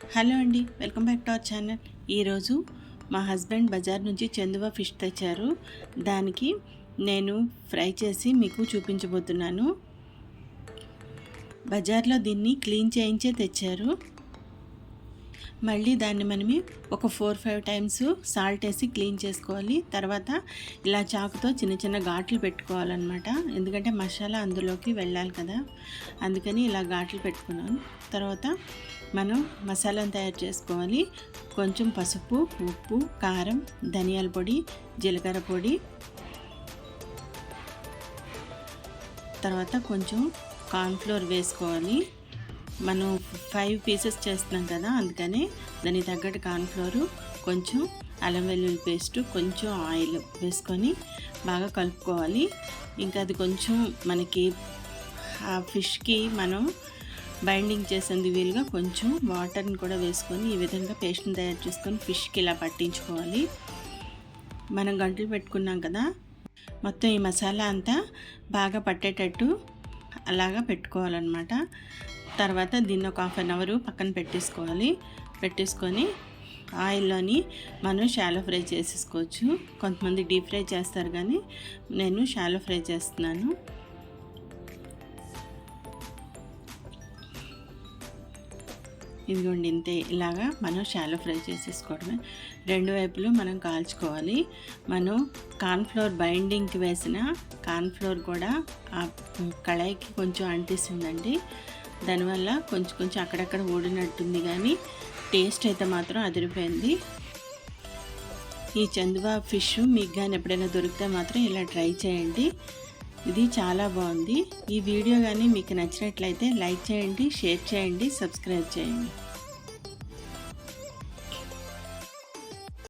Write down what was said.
Hello అండి welcome back to our channel. ఈరోజు మా హస్బెండ్ బజార్ నుంచి చందువ ఫిష్ తెచ్చారు. దానికి నేను ఫ్రై చేసి మీకు చూపించబోతున్నాను. బజార్లో దీన్ని క్లీన్ చేయించే తెచ్చారు. మళ్ళీ దాన్ని మనమి ఒక ఫోర్ ఫైవ్ టైమ్స్ సాల్ట్ వేసి క్లీన్ చేసుకోవాలి. తర్వాత ఇలా చాకుతో చిన్న చిన్న ఘాట్లు పెట్టుకోవాలన్నమాట. ఎందుకంటే మసాలా అందులోకి వెళ్ళాలి కదా. అందుకని ఇలా ఘాట్లు పెట్టుకున్నాను. తర్వాత మనం మసాలాను తయారు చేసుకోవాలి. కొంచెం పసుపు ఉప్పు కారం ధనియాల పొడి జీలకర్ర పొడి. తర్వాత కొంచెం కార్న్ఫ్లోర్ వేసుకోవాలి. మనం ఫైవ్ పీసెస్ చేస్తున్నాం కదా అందుకనే దానికి తగ్గట్టు కార్న్ఫ్లోరు కొంచెం అల్లం వెల్లుల్లి పేస్ట్ కొంచెం ఆయిల్ వేసుకొని బాగా కలుపుకోవాలి. ఇంకా అది కొంచెం మనకి ఆ ఫిష్కి మనం బైండింగ్ చేసేందుకు వీలుగా కొంచెం వాటర్ని కూడా వేసుకొని ఈ విధంగా పేస్ట్ని తయారు చేసుకొని ఫిష్కి ఇలా పట్టించుకోవాలి. మనం గంటలు పెట్టుకున్నాం కదా మొత్తం ఈ మసాలా అంతా బాగా పట్టేటట్టు అలాగా పెట్టుకోవాలన్నమాట. తర్వాత దీన్ని ఒక హాఫ్ అన్ అవర్ పక్కన పెట్టేసుకోవాలి. పెట్టేసుకొని ఆయిల్లోని మనం షాలో ఫ్రై చేసేసుకోవచ్చు. కొంతమంది డీప్ ఫ్రై చేస్తారు కానీ నేను షాలో ఫ్రై చేస్తున్నాను. ఇదిగోండి ఇంతే ఇలాగా మనం షాలో ఫ్రై చేసేసుకోవడమే. రెండు వైపులు మనం కాల్చుకోవాలి. మనం కార్న్ఫ్లోర్ బైండింగ్కి వేసిన కార్న్ఫ్లోర్ కూడా ఆ కళాయికి కొంచెం అంటిస్తుందండి. దానివల్ల కొంచెం కొంచెం అక్కడక్కడ ఊడినట్టుంది కానీ టేస్ట్ అయితే మాత్రం అదిరిపోయింది. ఈ చందువా ఫిష్ మీకు కానీ ఎప్పుడైనా దొరికితే మాత్రం ఇలా ట్రై చేయండి. ఇది చాలా బాగుంది. ఈ వీడియో కానీ మీకు నచ్చినట్లయితే లైక్ చేయండి షేర్ చేయండి సబ్స్క్రైబ్ చేయండి.